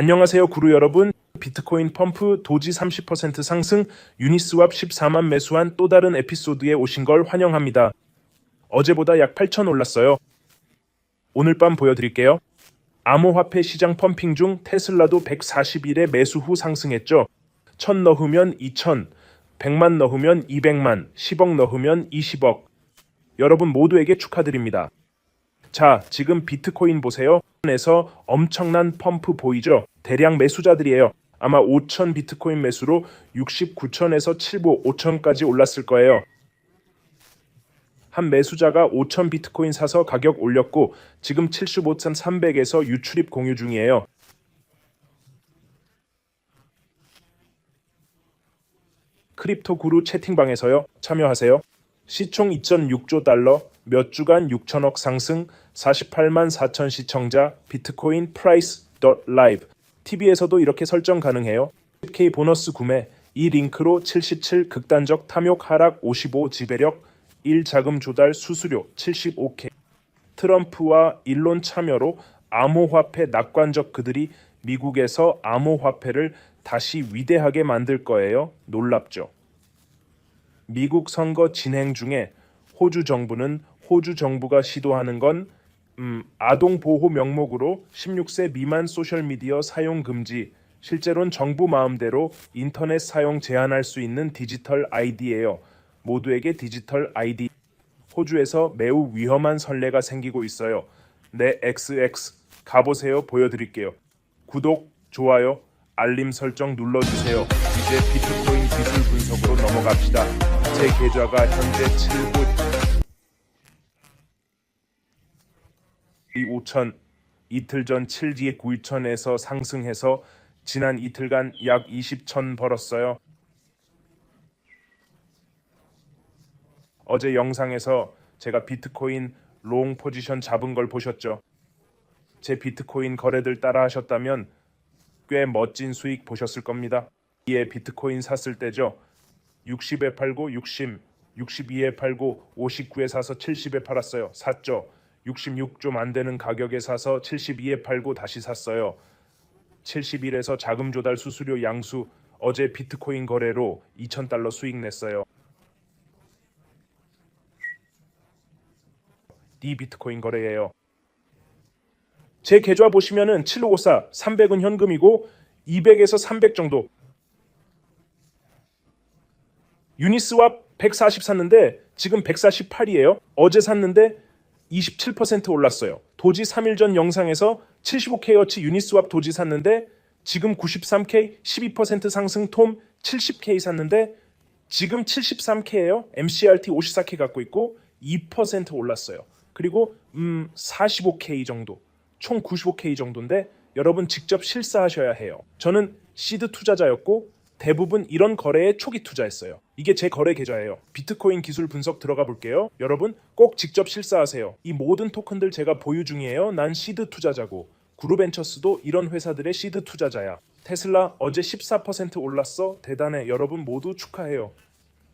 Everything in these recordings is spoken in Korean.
안녕하세요 구루 여러분. 비트코인 펌프 도지 30% 상승 유니스왑 14만 매수한 또 다른 에피소드에 오신 걸 환영합니다. 어제보다 약 8천 올랐어요. 오늘 밤 보여드릴게요. 암호화폐 시장 펌핑 중 테슬라도 140일에 매수 후 상승했죠. 1000 넣으면 2000, 100만 넣으면 200만, 10억 넣으면 20억. 여러분 모두에게 축하드립니다. 자, 지금 비트코인 보세요. 에서 엄청난 펌프 보이죠? 대량 매수자들이에요. 아마 5천 비트코인 매수로 69천에서 75, 5천까지 올랐을 거예요. 한 매수자가 5천 비트코인 사서 가격 올렸고 지금 75천 300에서 유출입 공유 중이에요. 크립토 구루 채팅방에서요. 참여하세요. 시총 2.6조 달러, 몇 주간 6천억 상승, 48만 4천 시청자, 비트코인 라이브. TV에서도 이렇게 설정 가능해요. 10K 보너스 구매, 이 링크로 77 극단적 탐욕 하락 55 지배력 1 자금 조달 수수료 75K. 트럼프와 일론 참여로 암호화폐 낙관적 그들이 미국에서 암호화폐를 다시 위대하게 만들 거예요. 놀랍죠? 미국 선거 진행 중에 호주 정부는 호주 정부가 시도하는 건 음, 아동 보호 명목으로 16세 미만 소셜 미디어 사용 금지. 실제로는 정부 마음대로 인터넷 사용 제한할 수 있는 디지털 아이디예요. 모두에게 디지털 아이디. 호주에서 매우 위험한 선례가 생기고 있어요. 네 XX 가보세요. 보여드릴게요. 구독, 좋아요, 알림 설정 눌러주세요. 이제 비트코인 기술 분석으로 넘어갑시다. 제 계좌가 현재 7구 5천 이틀 전 7지 9천에서 상승해서 지난 이틀간 약 20천 벌었어요. 어제 영상에서 제가 비트코인 롱 포지션 잡은 걸 보셨죠? 제 비트코인 거래들 따라 하셨다면 꽤 멋진 수익 보셨을 겁니다. 이에 비트코인 샀을 때죠. 60에 팔고 60, 62에 팔고 59에 사서 70에 팔았어요. 샀죠. 66좀 안 되는 가격에 사서 72에 팔고 다시 샀어요. 71에서 자금 조달 수수료 양수 어제 비트코인 거래로 2,000달러 수익 냈어요. 이 비트코인 거래예요. 제 계좌 보시면은 7554 300은 현금이고 200에서 300 정도. 유니스왑 140 샀는데 지금 148이에요. 어제 샀는데 27% 올랐어요. 도지 3일 전 영상에서 75K어치 유니스왑 도지 샀는데 지금 93K 12% 상승 톰 70K 샀는데 지금 73K예요. MCRT 54K 갖고 있고 2% 올랐어요. 그리고 음 45K 정도. 총 95K 정도인데 여러분 직접 실사하셔야 해요. 저는 시드 투자자였고 대부분 이런 거래에 초기 투자했어요. 이게 제 거래 계좌예요. 비트코인 기술 분석 들어가 볼게요. 여러분 꼭 직접 실사하세요. 이 모든 토큰들 제가 보유 중이에요. 난 시드 투자자고. 그루벤처스도 이런 회사들의 시드 투자자야. 테슬라 어제 14% 올랐어. 대단해. 여러분 모두 축하해요.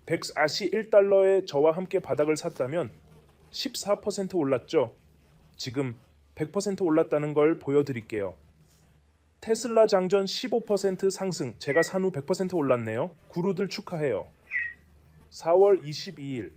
141달러에 저와 함께 바닥을 샀다면 14% 올랐죠. 지금 100% 올랐다는 걸 보여드릴게요. 테슬라 장전 15% 상승. 제가 산 후 100% 올랐네요. 구루들 축하해요. 4월 22일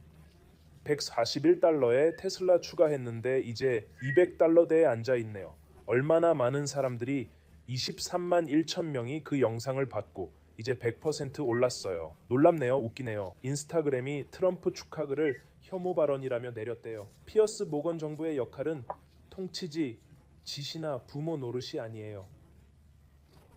141달러에 테슬라 추가했는데 이제 200달러대에 앉아 있네요. 얼마나 많은 사람들이 23만 1천 명이 그 영상을 봤고 이제 100% 올랐어요. 놀랍네요. 웃기네요. 인스타그램이 트럼프 축하글을 혐오 발언이라며 내렸대요. 피어스 모건 정부의 역할은 통치지 지시나 부모 노릇이 아니에요.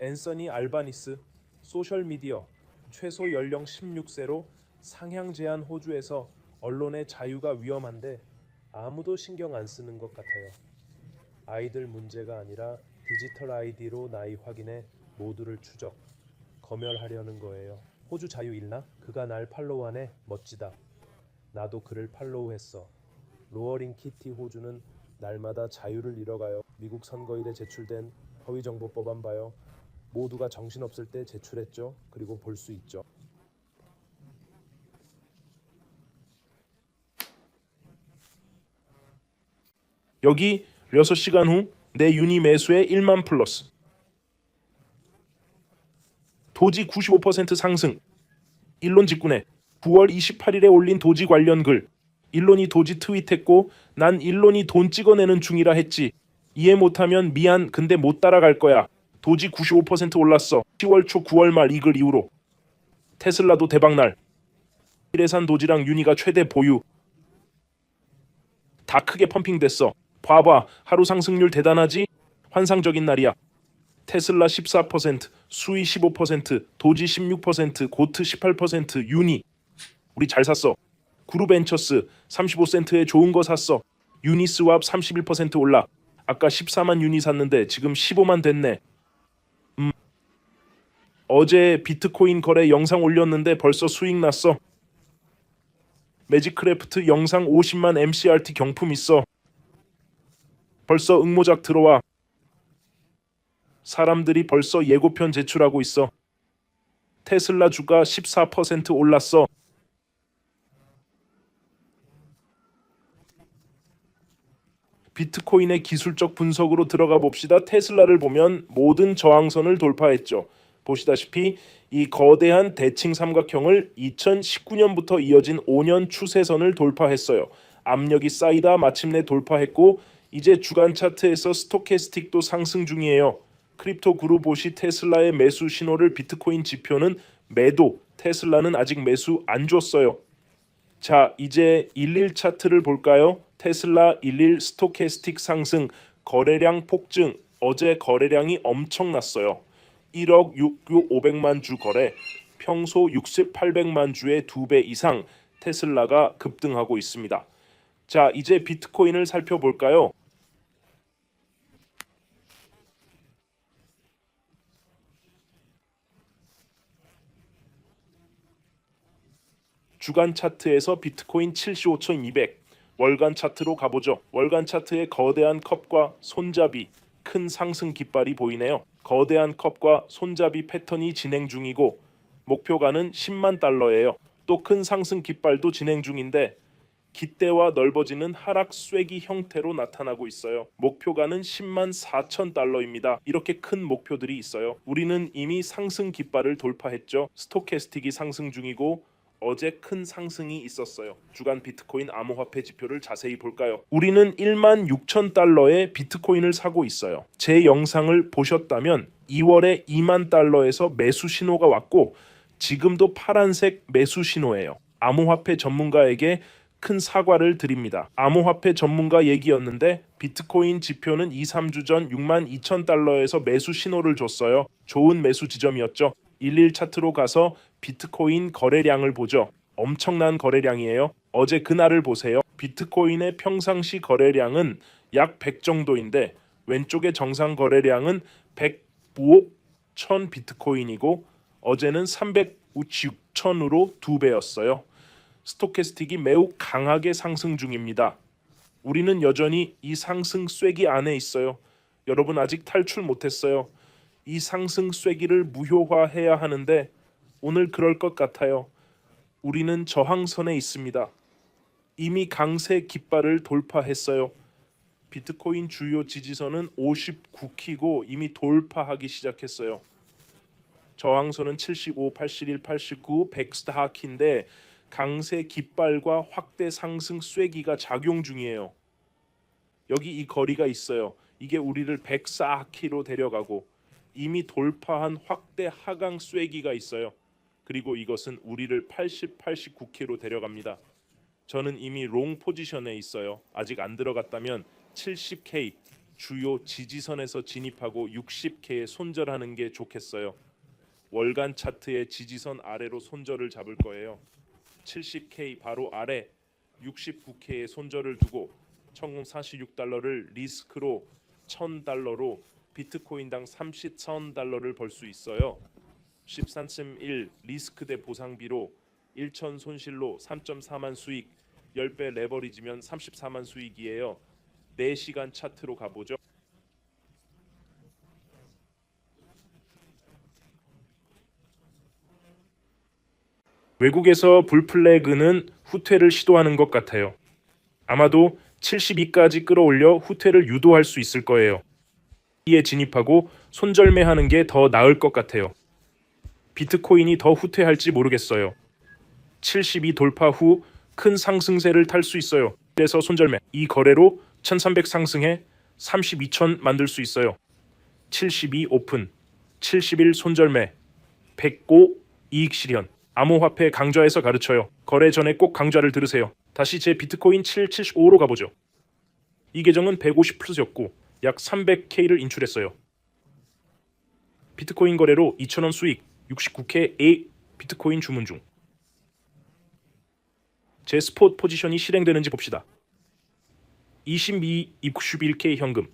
앤서니 알바니스 소셜 미디어 최소 연령 16세로 상향 제한 호주에서 언론의 자유가 위험한데 아무도 신경 안 쓰는 것 같아요. 아이들 문제가 아니라 디지털 아이디로 나이 확인해 모두를 추적 검열하려는 거예요. 호주 자유 읽나? 그가 날 팔로우하네. 멋지다. 나도 그를 팔로우했어. 로어링 키티 호주는 날마다 자유를 잃어가요. 미국 선거일에 제출된 허위 정보 법안 봐요. 모두가 정신없을 때 제출했죠. 그리고 볼 수 있죠. 여기 6시간 후 내 유니 매수에 1만 플러스. 도지 95% 상승. 일론 직군에 9월 28일에 올린 도지 관련 글. 일론이 도지 트윗했고 난 일론이 돈 찍어내는 중이라 했지. 이해 못하면 미안 근데 못 따라갈 거야. 도지 95% 올랐어. 10월 초 9월 말 이글 이후로. 테슬라도 대박날. 일해산 도지랑 유니가 최대 보유. 다 크게 펌핑됐어. 봐봐 하루 상승률 대단하지? 환상적인 날이야. 테슬라 14%, 수위 15%, 도지 16%, 고트 18%, 유니. 우리 잘 샀어. 그룹벤처스 35센트에 좋은 거 샀어. 유니스왑 31% 올라. 아까 14만 유니 샀는데 지금 15만 됐네. 음. 어제 비트코인 거래 영상 올렸는데 벌써 수익 났어. 매직크래프트 영상 50만 MCRT 경품 있어. 벌써 응모작 들어와. 사람들이 벌써 예고편 제출하고 있어. 테슬라 주가 14% 올랐어. 비트코인의 기술적 분석으로 들어가 봅시다. 테슬라를 보면 모든 저항선을 돌파했죠. 보시다시피 이 거대한 대칭 삼각형을 2019년부터 이어진 5년 추세선을 돌파했어요. 압력이 쌓이다 마침내 돌파했고 이제 주간 차트에서 스토캐스틱도 상승 중이에요. 크립토 그룹봇이 테슬라의 매수 신호를 비트코인 지표는 매도, 테슬라는 아직 매수 안 줬어요. 자, 이제 11 차트를 볼까요? 테슬라 11 스토캐스틱 상승, 거래량 폭증. 어제 거래량이 엄청났어요. 1억 6구 500만 주 거래, 평소 60, 800만 주의 두배 이상 테슬라가 급등하고 있습니다. 자, 이제 비트코인을 살펴볼까요? 주간 차트에서 비트코인 75,200 월간 차트로 가보죠. 월간 차트의 거대한 컵과 손잡이 큰 상승 깃발이 보이네요. 거대한 컵과 손잡이 패턴이 진행 중이고 목표가는 10만 달러예요. 또 큰 상승 깃발도 진행 중인데 깃대와 넓어지는 하락 쐐기 형태로 나타나고 있어요. 목표가는 10만 4천 달러입니다. 이렇게 큰 목표들이 있어요. 우리는 이미 상승 깃발을 돌파했죠. 스토캐스틱이 상승 중이고 어제 큰 상승이 있었어요. 주간 비트코인 암호화폐 지표를 자세히 볼까요? 우리는 1만 6천 달러의 비트코인을 사고 있어요. 제 영상을 보셨다면 2월에 2만 달러에서 매수 신호가 왔고 지금도 파란색 매수 신호예요. 암호화폐 전문가에게 큰 사과를 드립니다. 암호화폐 전문가 얘기였는데 비트코인 지표는 2, 3주 전 6만 2천 달러에서 매수 신호를 줬어요. 좋은 매수 지점이었죠. 11 차트로 가서 비트코인 거래량을 보죠. 엄청난 거래량이에요. 어제 그날을 보세요. 비트코인의 평상시 거래량은 약 100 정도인데 왼쪽의 정상 거래량은 105억 1000 비트코인이고 어제는 306천으로 두 배였어요. 스토캐스틱이 매우 강하게 상승 중입니다. 우리는 여전히 이 상승 쐐기 안에 있어요. 여러분 아직 탈출 못했어요. 이 상승 쐐기를 무효화해야 하는데 오늘 그럴 것 같아요. 우리는 저항선에 있습니다. 이미 강세 깃발을 돌파했어요. 비트코인 주요 지지선은 59키고 이미 돌파하기 시작했어요. 저항선은 75, 81, 89, 104키인데 강세 깃발과 확대 상승 쐐기가 작용 중이에요. 여기 이 거리가 있어요. 이게 우리를 104키로 데려가고 이미 돌파한 확대 하강 쐐기가 있어요. 그리고 이것은 우리를 80, 89K로 데려갑니다. 저는 이미 롱 포지션에 있어요. 아직 안 들어갔다면 70K 주요 지지선에서 진입하고 60K에 손절하는 게 좋겠어요. 월간 차트의 지지선 아래로 손절을 잡을 거예요. 70K 바로 아래 69K에 손절을 두고 1046달러를 리스크로 1000달러로 비트코인당 30,000달러를 벌 수 있어요. 13.1 리스크 대 보상비로 1천 손실로 3.4만 수익 10배 레버리지면 34만 수익이에요. 4시간 차트로 가보죠. 외국에서 불플래그는 후퇴를 시도하는 것 같아요. 아마도 72까지 끌어올려 후퇴를 유도할 수 있을 거예요. 이에 진입하고 손절매하는 게 더 나을 것 같아요. 비트코인이 더 후퇴할지 모르겠어요. 72 돌파 후 큰 상승세를 탈 수 있어요. 그래서 손절매. 이 거래로 1300 상승해 32천 만들 수 있어요. 72 오픈, 71 손절매, 105 이익 실현. 암호화폐 강좌에서 가르쳐요. 거래 전에 꼭 강좌를 들으세요. 다시 제 비트코인 775로 가보죠. 이 계정은 150 플러스였고 약 300K를 인출했어요. 비트코인 거래로 2,000원 수익 69K A 비트코인 주문 중. 제 스폿 포지션이 실행되는지 봅시다. 22 61K 현금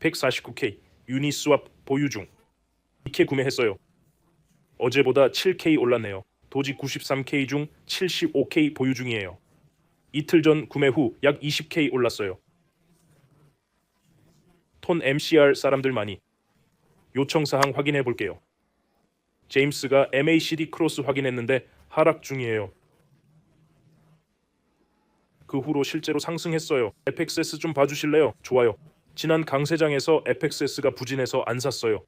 149K 유니스왑 보유 중. 이렇게 구매했어요. 어제보다 7K 올랐네요. 도지 93K 중 75K 보유 중이에요. 이틀 전 구매 후 약 20K 올랐어요. 톤 MCR 사람들 많이 요청 사항 확인해 볼게요. 제임스가 MACD 크로스 확인했는데 하락 중이에요. 그 후로 실제로 상승했어요. FXS 좀 봐주실래요? 좋아요. 지난 강세장에서 FXS가 부진해서 안 샀어요.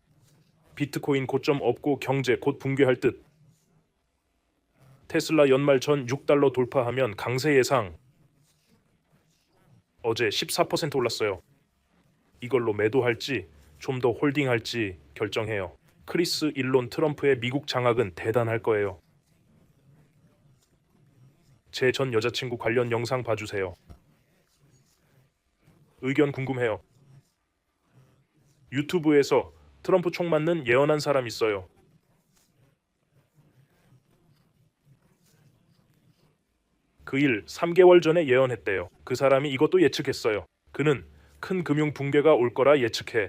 비트코인 고점 없고 경제 곧 붕괴할 듯. 테슬라 연말 전 6달러 돌파하면 강세 예상. 어제 14% 올랐어요. 이걸로 매도할지 좀 더 홀딩할지 결정해요. 크리스 일론 트럼프의 미국 장악은 대단할 거예요. 제 전 여자친구 관련 영상 봐주세요. 의견 궁금해요. 유튜브에서 트럼프 총 맞는 예언한 사람 있어요. 그 일 3개월 전에 예언했대요. 그 사람이 이것도 예측했어요. 그는 큰 금융 붕괴가 올 거라 예측해.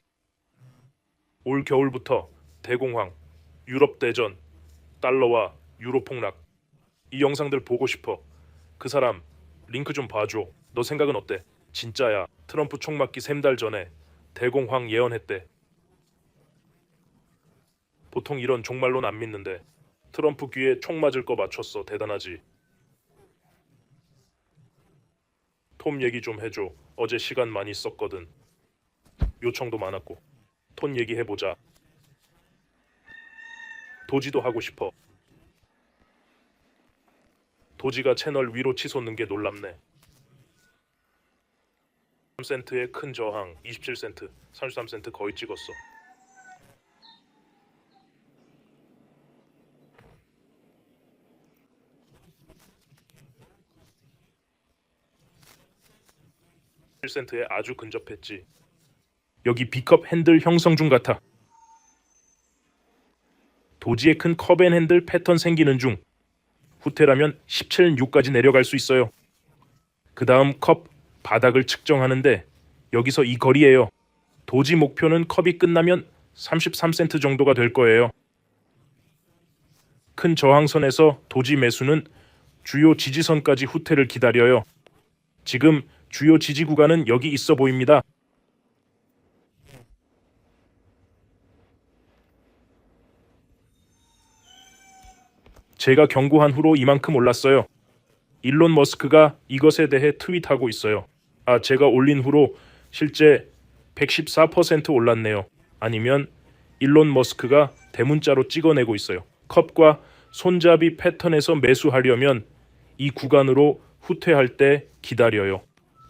올 겨울부터 대공황, 유럽 대전, 달러와 유로 폭락. 이 영상들 보고 싶어. 그 사람 링크 좀 봐줘. 너 생각은 어때? 진짜야. 트럼프 총 맞기 샘달 전에 대공황 예언했대. 보통 이런 종말론 안 믿는데 트럼프 귀에 총 맞을 거 맞췄어. 대단하지. 톰 얘기 좀 해줘. 어제 시간 많이 썼거든. 요청도 많았고. 톤 얘기해보자. 도지도 하고 싶어. 도지가 채널 위로 치솟는 게 놀랍네. 3센트의 큰 저항 27센트, 33센트 거의 찍었어. 센트에 아주 근접했지. 여기 B컵 핸들 형성 중 같아. 도지의 큰 컵앤 핸들 패턴 생기는 중. 후퇴라면 17, 6까지 내려갈 수 있어요. 그 다음 컵 바닥을 측정하는데 여기서 이 거리예요. 도지 목표는 컵이 끝나면 33센트 정도가 될 거예요. 큰 저항선에서 도지 매수는 주요 지지선까지 후퇴를 기다려요. 지금 주요 지지 구간은 여기 있어 보입니다. 제가 경고한 후로 이만큼 올랐어요. 일론 머스크가 이것에 대해 트윗하고 있어요. 아, 제가 올린 후로 실제 114% 올랐네요. 아니면 일론 머스크가 대문자로 찍어내고 있어요. 컵과 손잡이 패턴에서 매수하려면 이 구간으로 후퇴할 때 기다려요.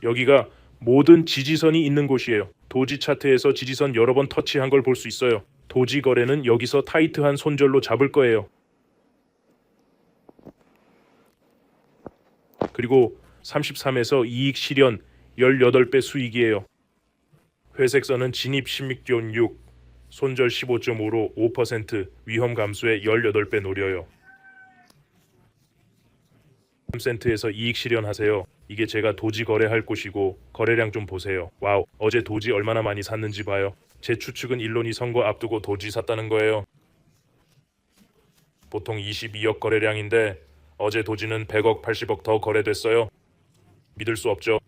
여기가 모든 지지선이 있는 곳이에요. 도지 차트에서 지지선 여러 번 터치한 걸 볼 수 있어요. 도지 거래는 여기서 타이트한 손절로 잡을 거예요. 그리고 33에서 이익 실현 18배 수익이에요. 회색선은 진입 신믹기온 6, 손절 15.5로 5% 위험 감소에 18배 노려요. 3센트에서 이익 실현하세요. 이게 제가 도지 거래할 곳이고 거래량 좀 보세요. 와우, 어제 도지 얼마나 많이 샀는지 봐요. 제 추측은 일론이 선거 앞두고 도지 샀다는 거예요. 보통 22억 거래량인데 어제 도지는 100억, 80억 더 거래됐어요. 믿을 수 없죠.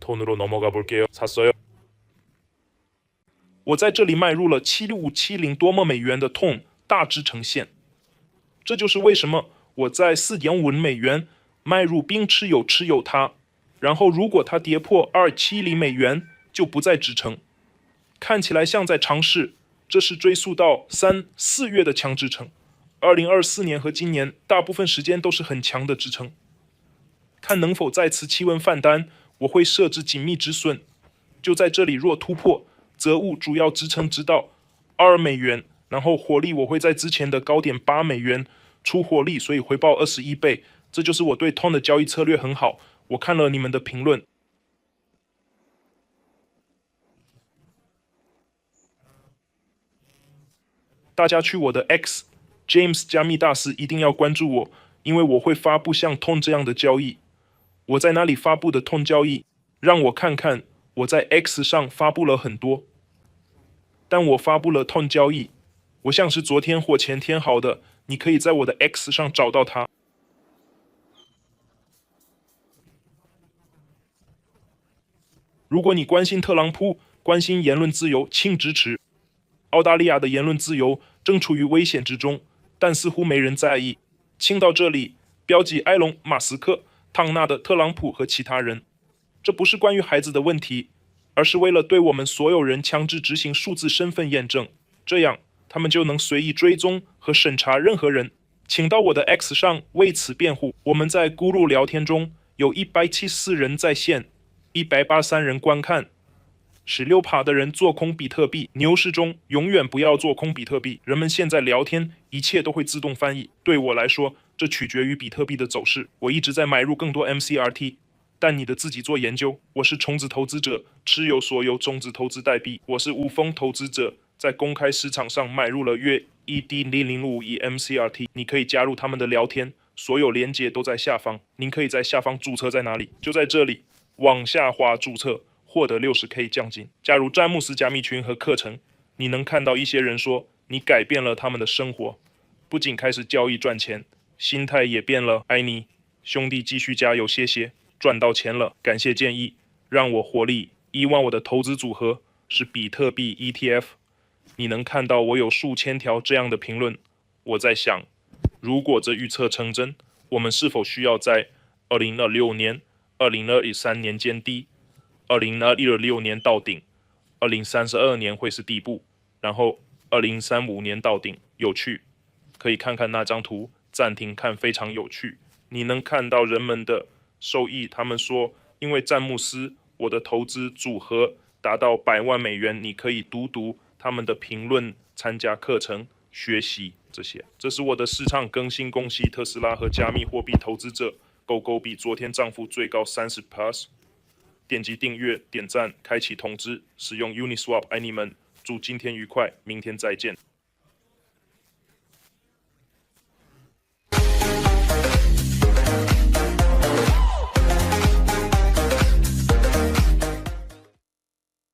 톤으로 넘어가 볼게요. 샀어요. 我在这里买入了七五七零多么美元的痛大致呈现，这就是为什么我在四点五美元 迈入冰持有持有它，然后如果它跌破二七零美元就不再支撑，看起来像在尝试，这是追溯到三四月的强支撑，二零二四年和今年大部分时间都是很强的支撑。看能否再次气温反弹，我会设置紧密止损。就在这里，若突破，则务主要支撑直到二美元，然后火力我会在之前的高点八美元出火力，所以回报二十一倍。这就是我对 Ton 的交易策略很好。我看了你们的评论，大家去我的 X James 加密大师一定要关注我，因为我会发布像 Ton 这样的交易。我在哪里发布的 Ton 交易？让我看看，我在 X 上发布了很多，但我发布了 Ton 交易，我像是昨天或前天好的，你可以在我的 X 上找到它。如果你关心特朗普，关心言论自由，请支持。澳大利亚的言论自由正处于危险之中，但似乎没人在意。请到这里标记埃隆·马斯克、唐纳的特朗普和其他人。这不是关于孩子的问题，而是为了对我们所有人强制执行数字身份验证，这样他们就能随意追踪和审查任何人。请到我的 X 上为此辩护。我们在咕噜聊天中有一百七十四人在线，一百八十三人观看。十六趴的人做空比特币，牛市中永远不要做空比特币。人们现在聊天，一切都会自动翻译。对我来说，这取决于比特币的走势。我一直在买入更多 MCRT，但你的自己做研究。我是虫子投资者，持有所有种子投资代币。我是无风投资者，在公开市场上买入了约一 D 零零五亿 MCRT。你可以加入他们的聊天，所有连接都在下方。您可以在下方注册，在哪里？就在这里，往下滑注册。获得六十 K 奖金，加入詹姆斯加密群和课程，你能看到一些人说你改变了他们的生活，不仅开始交易赚钱，心态也变了。爱你，兄弟，继续加油，谢谢，赚到钱了，感谢建议，让我获利一万。我的投资组合是比特币 ETF，你能看到我有数千条这样的评论。我在想，如果这预测成真，我们是否需要在二零二六年、二零二三年见低？二零二六年到顶，二零三十二年会是底部，然后二零三五年到顶。有趣，可以看看那张图，暂停看，非常有趣。你能看到人们的收益。他们说，因为詹姆斯，我的投资组合达到百万美元。你可以读读他们的评论，参加课程，学习这些。这是我的市场更新。恭喜特斯拉和加密货币投资者，狗狗比昨天涨幅最高三十 plus。点击订阅、点赞、开启通知，使用 Uniswap，爱你们！祝今天愉快，明天再见。